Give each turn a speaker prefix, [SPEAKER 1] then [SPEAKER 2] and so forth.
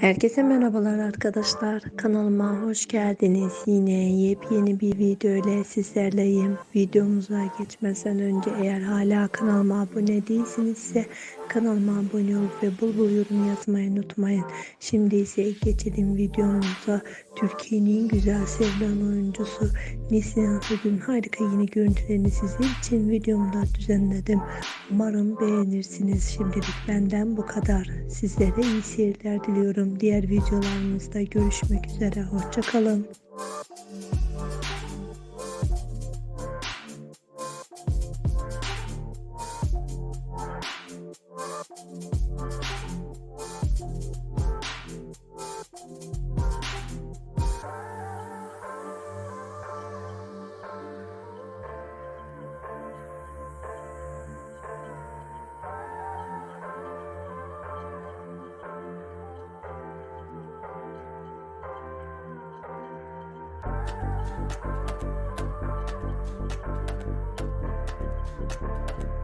[SPEAKER 1] Herkese merhabalar arkadaşlar. Kanalıma hoş geldiniz. Yine yepyeni bir video ile sizlerleyim. Videomuza geçmeden önce eğer hala kanalıma abone değilsinizse kanalıma abone olup ve bul bul yorum yazmayı unutmayın. Şimdi ise geçelim videomuza. Türkiye'nin güzel sevilen oyuncusu Neslihan Södün harika yeni görüntülerini sizin için videomda düzenledim. Umarım beğenirsiniz. Şimdilik benden bu kadar. Sizlere iyi seyirler diliyorum. Diğer videolarımızda görüşmek üzere. Hoşçakalın. Thank Thank you.